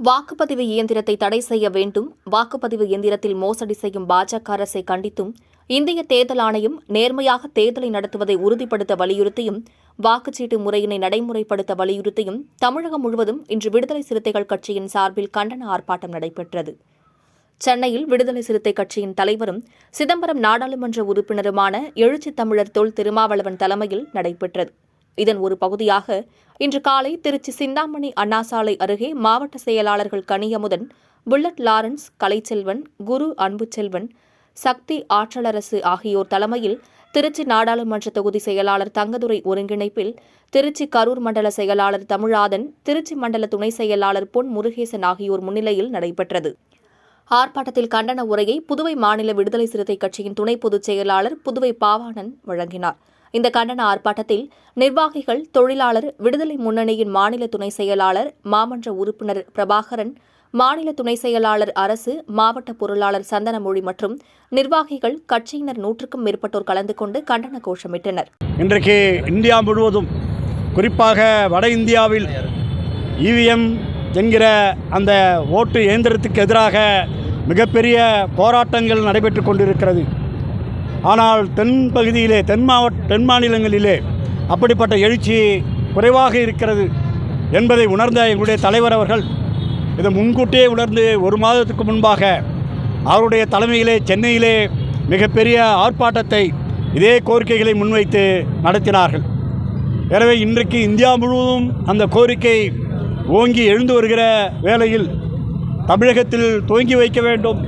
வாக்குப்பதிவு இயந்திரத்தை தடை செய்ய வேண்டும். வாக்குப்பதிவு இயந்திரத்தில் மோசடி செய்யும் பாஜக அரசை கண்டித்தும் இந்திய தேர்தல் ஆணையம் நேர்மையாக தேர்தலை நடத்துவதை உறுதிப்படுத்த வலியுறுத்தியும் வாக்குச்சீட்டு முறையினை நடைமுறைப்படுத்த வலியுறுத்தியும் தமிழகம் முழுவதும் இன்று விடுதலை சிறுத்தைகள் கட்சியின் சார்பில் கண்டன ஆர்ப்பாட்டம் நடைபெற்றது. சென்னையில் விடுதலை சிறுத்தை கட்சியின் தலைவரும் சிதம்பரம் நாடாளுமன்ற உறுப்பினருமான எழுச்சி தமிழர் தொல் திருமாவளவன் தலைமையில் நடைபெற்றது. இதன் ஒரு பகுதியாக இன்று காலை திருச்சி சிந்தாமணி அண்ணாசாலை அருகே மாவட்ட செயலாளர்கள் கனியமுதன் புல்லட் லாரன்ஸ் கலைச்செல்வன் குரு அன்புச்செல்வன் சக்தி ஆற்றலரசு ஆகியோர் தலைமையில் திருச்சி நாடாளுமன்ற தொகுதி செயலாளர் தங்கதுரை ஒருங்கிணைப்பில் திருச்சி கரூர் மண்டல செயலாளர் தமிழாதன் திருச்சி மண்டல துணை செயலாளர் பொன் முருகேசன் ஆகியோர் முன்னிலையில் நடைபெற்றது. ஆர்ப்பாட்டத்தில் கண்டன உரையை புதுவை மாநில விடுதலை சிறுத்தை கட்சியின் துணை பொதுச் செயலாளர் புதுவை பாவாணன் வழங்கினார். இந்த கண்டன ஆர்ப்பாட்டத்தில் நிர்வாகிகள் தொழிலாளர் விடுதலை முன்னணியின் மாநில துணை செயலாளர் மாமன்ற உறுப்பினர் பிரபாகரன் மாநில துணை செயலாளர் அரசு மாவட்ட பொருளாளர் சந்தனமொழி மற்றும் நிர்வாகிகள் கட்சியினர் நூற்றுக்கும் மேற்பட்டோர் கலந்து கொண்டு கண்டன கோஷமிட்டனர். இன்றைக்கு இந்தியா முழுவதும் குறிப்பாக வட இந்தியாவில் இவிஎம் என்கிற அந்த ஓட்டு இயந்திரத்துக்கு எதிராக மிகப்பெரிய போராட்டங்கள் நடைபெற்று கொண்டிருக்கிறது. ஆனால் தென் பகுதியிலே தென் மாவட்ட தென் மாநிலங்களிலே அப்படிப்பட்ட எழுச்சி குறைவாக இருக்கிறது என்பதை உணர்ந்த எங்களுடைய தலைவர் அவர்கள் இதை முன்கூட்டியே உணர்ந்து ஒரு மாதத்துக்கு முன்பாக அவருடைய தலைமையிலே சென்னையிலே மிகப்பெரிய ஆர்ப்பாட்டத்தை இதே கோரிக்கைகளை முன்வைத்து நடத்தினார்கள். எனவே இன்றைக்கு இந்தியா முழுவதும் அந்த கோரிக்கை ஓங்கி எழுந்து வருகிற வேளையில் தமிழகத்தில் துவங்கி வைக்க வேண்டும்.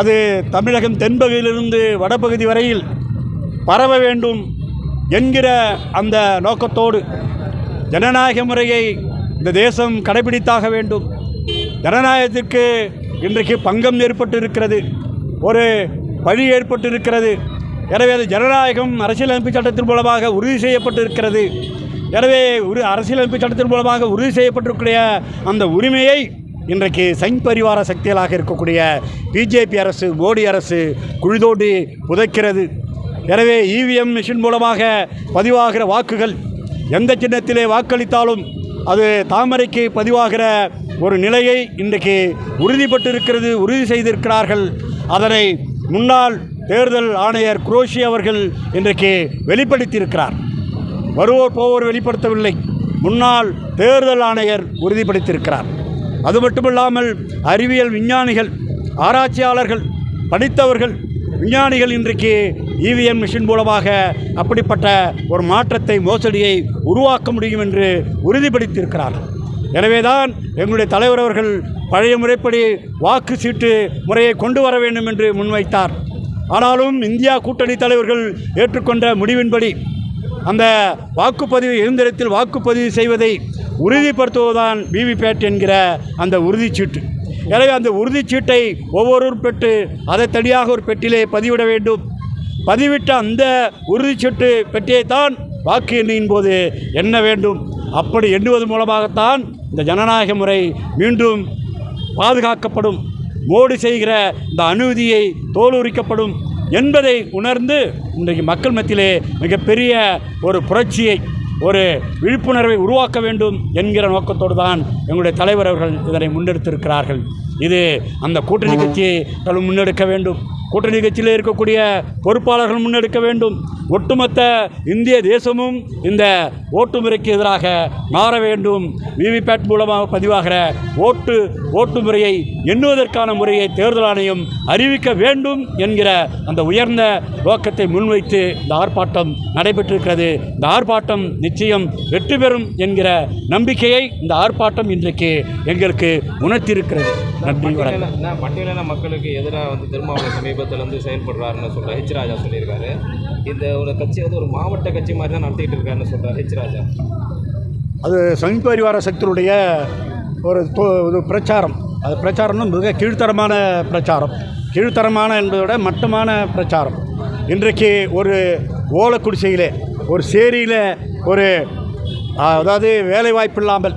அது தமிழகம் தென்பகுதியிலிருந்து வடபகுதி வரையில் பரவ வேண்டும் என்கிற அந்த நோக்கத்தோடு ஜனநாயக முறையை இந்த தேசம் கடைபிடித்தாக வேண்டும். ஜனநாயகத்திற்கு இன்றைக்கு பங்கம் ஏற்பட்டு இருக்கிறது ஒரு பழி ஏற்பட்டு இருக்கிறது எனவே அது ஜனநாயகம் அரசியலமைப்பு சட்டத்தின் மூலமாக உறுதி செய்யப்பட்டிருக்கிறது. எனவே ஒரு அரசியலமைப்பு சட்டத்தின் மூலமாக உறுதி செய்யப்பட்டிருக்கிற அந்த உரிமையை இன்றைக்கு சங் பரிவார சக்திகளாக இருக்கக்கூடிய பிஜேபி அரசு மோடி அரசு குழிதோண்டி புதைக்கிறது. எனவே இவிஎம் மிஷின் மூலமாக பதிவாகிற வாக்குகள் எந்த சின்னத்திலே வாக்களித்தாலும் அது தாமரைக்கு பதிவாகிற ஒரு நிலையை இன்றைக்கு உறுதிப்பட்டிருக்கிறது உறுதி செய்திருக்கிறார்கள். அதனை முன்னாள் தேர்தல் ஆணையர் குரோஷி அவர்கள் இன்றைக்கு வெளிப்படுத்தியிருக்கிறார். வருவோர் போவோர் வெளிப்படுத்தவில்லை. முன்னாள் தேர்தல் ஆணையர் உறுதிப்படுத்தியிருக்கிறார். அது மட்டுமில்லாமல் அறிவியல் விஞ்ஞானிகள் ஆராய்ச்சியாளர்கள் படித்தவர்கள் விஞ்ஞானிகள் இன்றைக்கு இவிஎம் மிஷின் மூலமாக அப்படிப்பட்ட ஒரு மாற்றத்தை மோசடியை உருவாக்க முடியும் என்று உறுதிப்படுத்தியிருக்கிறார்கள். எனவேதான் எங்களுடைய தலைவர் அவர்கள் பழைய முறைப்படி வாக்கு சீட்டு முறையை கொண்டு வர வேண்டும் என்று முன்வைத்தார். ஆனாலும் இந்தியா கூட்டணி தலைவர்கள் ஏற்றுக்கொண்ட முடிவின்படி அந்த வாக்குப்பதிவு இயந்திரத்தில் வாக்குப்பதிவு செய்வதை உறுதிப்படுத்துவதுதான் விவிபேட் என்கிற அந்த உறுதிச்சீட்டு. எனவே அந்த உறுதிச்சீட்டை ஒவ்வொருவரும் பெற்று அதை தனியாக ஒரு பெட்டியிலே பதிவிட வேண்டும். பதிவிட்ட அந்த உறுதிச்சீட்டு பெட்டியைத்தான் வாக்கு எண்ணியின் போது எண்ண வேண்டும். அப்படி எண்ணுவது மூலமாகத்தான் இந்த ஜனநாயக முறை மீண்டும் பாதுகாக்கப்படும். மோடி செய்கிற இந்த அனுமதியை தோலுரிக்கப்படும் என்பதை உணர்ந்து இன்றைக்கு மக்கள் மத்தியிலே மிகப்பெரிய ஒரு புரட்சியை ஒரு விழிப்புணர்வை உருவாக்க வேண்டும் என்கிற நோக்கத்தோடு தான் எங்களுடைய தலைவர் அவர்கள் இதனை முன்னெடுத்திருக்கிறார்கள் இது அந்த கூட்டணி கட்சிகள் முன்னெடுக்க வேண்டும். கூட்டணி கட்சியில் இருக்கக்கூடிய பொறுப்பாளர்கள் முன்னெடுக்க வேண்டும். ஒட்டுமொத்த இந்திய தேசமும் இந்த ஓட்டு முறைக்கு எதிராக மாற வேண்டும். விவிபேட் மூலமாக பதிவாகிற ஓட்டு ஓட்டு முறையை எண்ணுவதற்கான முறையை தேர்தல் ஆணையம் அறிவிக்க வேண்டும் என்கிற அந்த உயர்ந்த நோக்கத்தை முன்வைத்து இந்த ஆர்ப்பாட்டம் நடைபெற்றிருக்கிறது. இந்த ஆர்ப்பாட்டம் நிச்சயம் வெற்றி பெறும் என்கிற நம்பிக்கையை இந்த ஆர்ப்பாட்டம் இன்றைக்கு எங்களுக்கு உணர்த்தியிருக்கிறது. நன்றி வணக்கம். பட்டியலின மக்களுக்கு எதிராக வந்து திருமாவளவன் சமீபத்தில் வந்து செயல்படுறாருன்னு சொல்ற ஹெச் ராஜா சொல்லியிருக்காரு. இந்த ஒரு கட்சி வந்து ஒரு மாவட்ட கட்சி மாதிரி தான் நடத்திட்டு இருக்காருன்னு சொல்றாரு ஹெச் ராஜா. அது சங் பரிவார சக்தியுடைய ஒரு தொ- ஒரு பிரச்சாரம். அது பிரச்சாரம்னு மிக கீழ்த்தரமான பிரச்சாரம். கீழ்த்தரமான என்பதை விட மட்டமான பிரச்சாரம். இன்றைக்கு ஒரு ஓலக்குடிசையிலே ஒரு சேரியில் ஒரு அதாவது வேலைவாய்ப்பு இல்லாமல்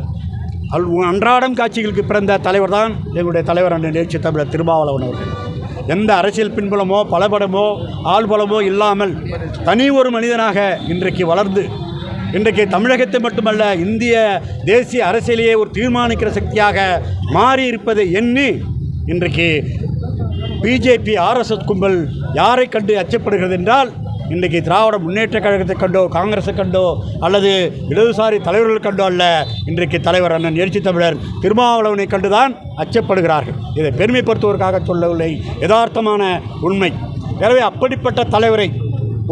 அல் அன்றாடம் காட்சிகளுக்கு பிறந்த தலைவர் தான் எங்களுடைய தலைவர் அண்ணன் நிகழ்ச்சி தமிழர் திருமாவளவன் அவர்கள். எந்த அரசியல் பின்புலமோ பலபடமோ ஆள்பலமோ இல்லாமல் தனி ஒரு மனிதனாக இன்றைக்கு வளர்ந்து இன்றைக்கு தமிழகத்தை மட்டுமல்ல இந்திய தேசிய அரசியலையே ஒரு தீர்மானிக்கிற சக்தியாக மாறி இருப்பதை எண்ணி இன்றைக்கு பிஜேபி ஆர்எஸ்எஸ் கும்பல் யாரை கண்டு அச்சப்படுகிறது என்றால் இன்றைக்கு திராவிட முன்னேற்ற கழகத்தை கண்டோ காங்கிரஸை கண்டோ அல்லது இடதுசாரி தலைவர்கள் கண்டோ அல்ல இன்றைக்கு தலைவர் அண்ணன் எழுச்சி தமிழர் திருமாவளவனை கண்டுதான் அச்சப்படுகிறார்கள். இதை பெருமைப்படுத்துவதற்காக சொல்லவில்லை யதார்த்தமான உண்மை. எனவே அப்படிப்பட்ட தலைவரை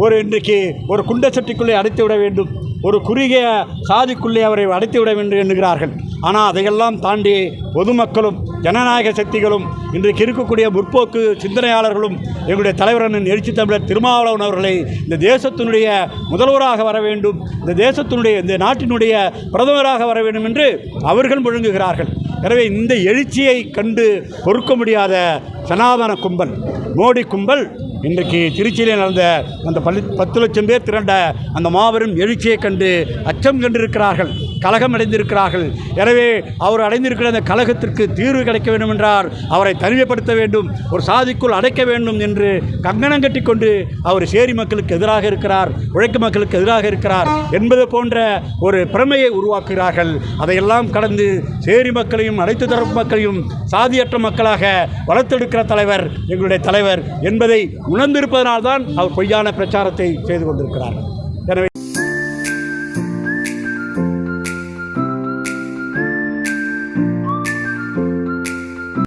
ஒரு இன்றைக்கு ஒரு குண்ட சட்டிக்குள்ளே அடைத்து விட வேண்டும் ஒரு குறுகிய சாதிக்குள்ளே அவரை அடைத்து விட வேண்டும் என்கிறார்கள். ஆனால் அதையெல்லாம் தாண்டி பொதுமக்களும் ஜனநாயக சக்திகளும் இன்றைக்கு இருக்கக்கூடிய முற்போக்கு சிந்தனையாளர்களும் எங்களுடைய தலைவரன் எழுச்சி தமிழர் திருமாவளவன் அவர்களை இந்த தேசத்தினுடைய முதல்வராக வர வேண்டும் இந்த தேசத்தினுடைய இந்த நாட்டினுடைய பிரதமராக வர வேண்டும் என்று அவர்கள் முழங்குகிறார்கள். எனவே இந்த எழுச்சியை கண்டு பொறுக்க முடியாத சனாதன கும்பல் மோடி கும்பல் இன்றைக்கு திருச்சியில் நடந்த அந்த பள்ளி பத்து லட்சம் பேர் திரண்ட அந்த மாபெரும் எழுச்சியை கண்டு அச்சம் கண்டிருக்கிறார்கள். கலகம் அடைந்திருக்கிறார்கள் எனவே அவர் அடைந்திருக்கிற அந்த கலகத்திற்கு தீர்வு கிடைக்க வேண்டும் என்றார் அவரை தனிமைப்படுத்த வேண்டும் ஒரு சாதிக்குள் அடைக்க வேண்டும் என்று கங்கணம் கட்டிக்கொண்டு அவர் சேரி மக்களுக்கு எதிராக இருக்கிறார் உழைக்கும் மக்களுக்கு எதிராக இருக்கிறார் என்பது போன்ற ஒரு பிரமையை உருவாக்குகிறார்கள். அதையெல்லாம் கடந்து சேரி மக்களையும் அனைத்து தரப்பு மக்களையும் சாதியற்ற மக்களாக வளர்த்தெடுக்கிற தலைவர் எங்களுடைய தலைவர் என்பதை உணர்ந்திருப்பதனால்தான் அவர் பொய்யான பிரச்சாரத்தை செய்து கொண்டிருக்கிறார்.